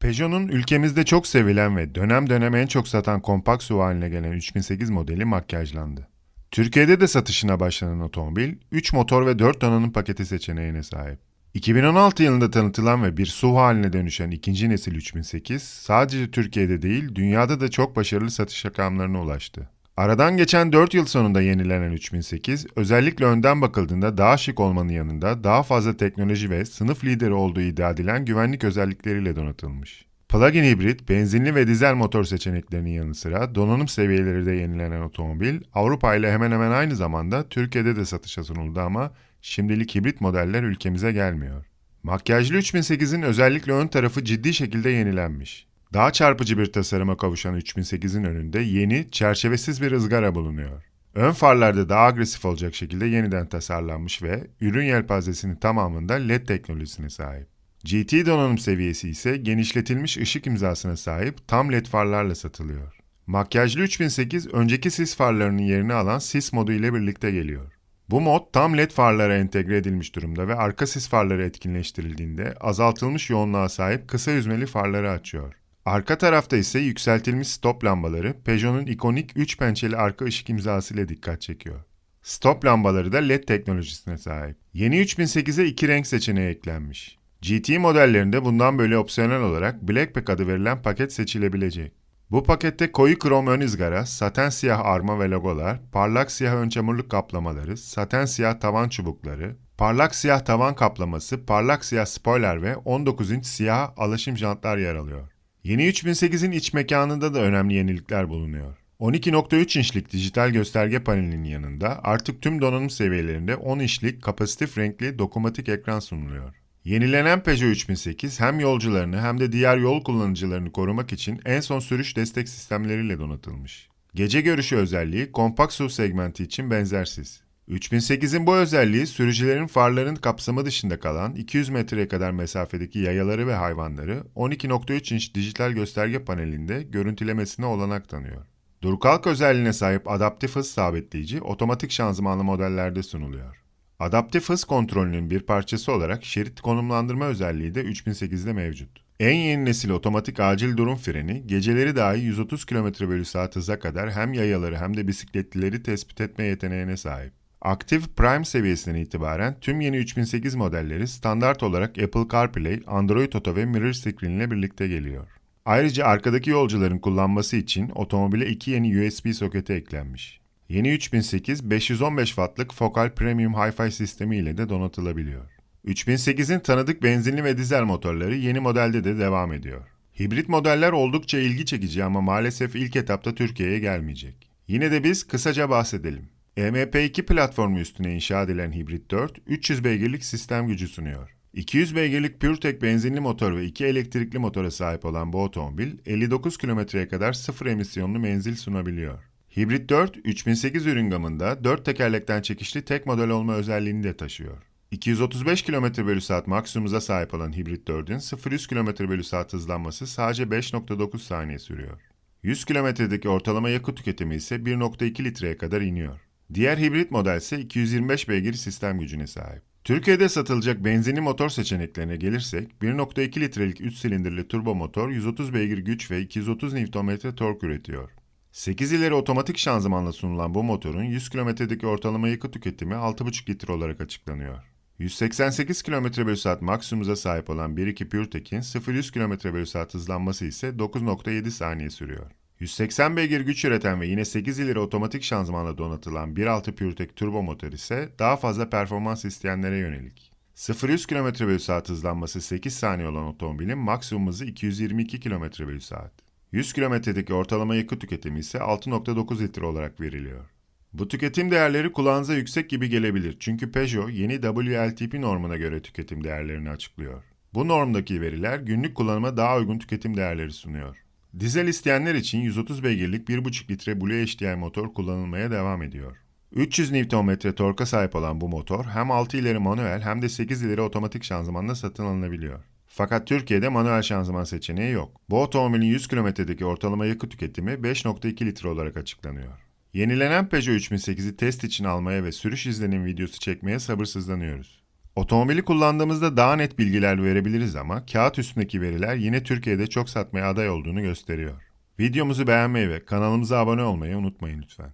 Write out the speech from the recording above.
Peugeot'un ülkemizde çok sevilen ve dönem dönem en çok satan kompakt SUV haline gelen 3008 modeli makyajlandı. Türkiye'de de satışına başlanan otomobil 3 motor ve 4 donanım paketi seçeneğine sahip. 2016 yılında tanıtılan ve bir SUV haline dönüşen ikinci nesil 3008 sadece Türkiye'de değil dünyada da çok başarılı satış rakamlarına ulaştı. Aradan geçen 4 yıl sonunda yenilenen 3008, özellikle önden bakıldığında daha şık olmanın yanında daha fazla teknoloji ve sınıf lideri olduğu iddia edilen güvenlik özellikleriyle donatılmış. Plug-in hibrit, benzinli ve dizel motor seçeneklerinin yanı sıra donanım seviyeleri de yenilenen otomobil, Avrupa ile hemen hemen aynı zamanda Türkiye'de de satışa sunuldu ama şimdilik hibrit modeller ülkemize gelmiyor. Makyajlı 3008'in özellikle ön tarafı ciddi şekilde yenilenmiş. Daha çarpıcı bir tasarıma kavuşan 3008'in önünde yeni, çerçevesiz bir ızgara bulunuyor. Ön farlarda daha agresif olacak şekilde yeniden tasarlanmış ve ürün yelpazesinin tamamında LED teknolojisine sahip. GT donanım seviyesi ise genişletilmiş ışık imzasına sahip tam LED farlarla satılıyor. Makyajlı 3008 önceki sis farlarının yerini alan sis modu ile birlikte geliyor. Bu mod tam led farlara entegre edilmiş durumda ve arka sis farları etkinleştirildiğinde azaltılmış yoğunluğa sahip kısa yüzmeli farları açıyor. Arka tarafta ise yükseltilmiş stop lambaları Peugeot'un ikonik 3 pençeli arka ışık imzası ile dikkat çekiyor. Stop lambaları da LED teknolojisine sahip. Yeni 3008'e iki renk seçeneği eklenmiş. GT modellerinde bundan böyle opsiyonel olarak Blackpack adı verilen paket seçilebilecek. Bu pakette koyu krom ön ızgara, saten siyah arma ve logolar, parlak siyah ön çamurluk kaplamaları, saten siyah tavan çubukları, parlak siyah tavan kaplaması, parlak siyah spoiler ve 19 inç siyah alaşım jantlar yer alıyor. Yeni 3008'in iç mekanında da önemli yenilikler bulunuyor. 12.3 inçlik dijital gösterge panelinin yanında artık tüm donanım seviyelerinde 10 inçlik kapasitif renkli dokunmatik ekran sunuluyor. Yenilenen Peugeot 3008 hem yolcularını hem de diğer yol kullanıcılarını korumak için en son sürüş destek sistemleriyle donatılmış. Gece görüşü özelliği kompakt SUV segmenti için benzersiz. 3008'in bu özelliği sürücülerin farların kapsamı dışında kalan 200 metreye kadar mesafedeki yayaları ve hayvanları 12.3 inç dijital gösterge panelinde görüntülemesine olanak tanıyor. Dur kalk özelliğine sahip adaptif hız sabitleyici otomatik şanzımanlı modellerde sunuluyor. Adaptif hız kontrolünün bir parçası olarak şerit konumlandırma özelliği de 3008'de mevcut. En yeni nesil otomatik acil durum freni geceleri dahi 130 km bölü saat hıza kadar hem yayaları hem de bisikletlileri tespit etme yeteneğine sahip. Aktif Prime seviyesinden itibaren tüm yeni 3008 modelleri standart olarak Apple CarPlay, Android Auto ve Mirror Screen ile birlikte geliyor. Ayrıca arkadaki yolcuların kullanması için otomobile iki yeni USB soketi eklenmiş. Yeni 3008 515 wattlık Focal Premium Hi-Fi sistemi ile de donatılabiliyor. 3008'in tanıdık benzinli ve dizel motorları yeni modelde de devam ediyor. Hibrit modeller oldukça ilgi çekici ama maalesef ilk etapta Türkiye'ye gelmeyecek. Yine de biz kısaca bahsedelim. EMP2 platformu üstüne inşa edilen Hibrit 4, 300 beygirlik sistem gücü sunuyor. 200 beygirlik PureTech benzinli motor ve 2 elektrikli motora sahip olan bu otomobil, 59 kilometreye kadar sıfır emisyonlu menzil sunabiliyor. Hibrit 4, 3008 ürün gamında 4 tekerlekten çekişli tek model olma özelliğini de taşıyor. 235 km bölü saat maksimum hıza sahip olan Hibrit 4'ün 0-100 km bölü saat hızlanması sadece 5.9 saniye sürüyor. 100 kilometredeki ortalama yakıt tüketimi ise 1.2 litreye kadar iniyor. Diğer hibrit model ise 225 beygir sistem gücüne sahip. Türkiye'de satılacak benzinli motor seçeneklerine gelirsek 1.2 litrelik 3 silindirli turbo motor 130 beygir güç ve 230 Nm tork üretiyor. 8 ileri otomatik şanzımanla sunulan bu motorun 100 kilometredeki ortalama yakıt tüketimi 6,5 litre olarak açıklanıyor. 188 km bölü saat maksimumuza sahip olan 1.2 PureTech'in 0-100 km bölü saat hızlanması ise 9.7 saniye sürüyor. 180 beygir güç üreten ve yine 8 ileri otomatik şanzımanla donatılan 1.6 PureTech turbo motor ise daha fazla performans isteyenlere yönelik. 0-100 km bölü saat hızlanması 8 saniye olan otomobilin maksimum hızı 222 km bölü saat. 100 kilometredeki ortalama yakıt tüketimi ise 6.9 litre olarak veriliyor. Bu tüketim değerleri kulağınıza yüksek gibi gelebilir çünkü Peugeot yeni WLTP normuna göre tüketim değerlerini açıklıyor. Bu normdaki veriler günlük kullanıma daha uygun tüketim değerleri sunuyor. Dizel isteyenler için 130 beygirlik 1.5 litre Blue HDI motor kullanılmaya devam ediyor. 300 Nm torka sahip olan bu motor hem 6 ileri manuel hem de 8 ileri otomatik şanzımanla satın alınabiliyor. Fakat Türkiye'de manuel şanzıman seçeneği yok. Bu otomobilin 100 kilometredeki ortalama yakıt tüketimi 5.2 litre olarak açıklanıyor. Yenilenen Peugeot 3008'i test için almaya ve sürüş izlenim videosu çekmeye sabırsızlanıyoruz. Otomobili kullandığımızda daha net bilgiler verebiliriz ama kağıt üstündeki veriler yine Türkiye'de çok satmaya aday olduğunu gösteriyor. Videomuzu beğenmeyi ve kanalımıza abone olmayı unutmayın lütfen.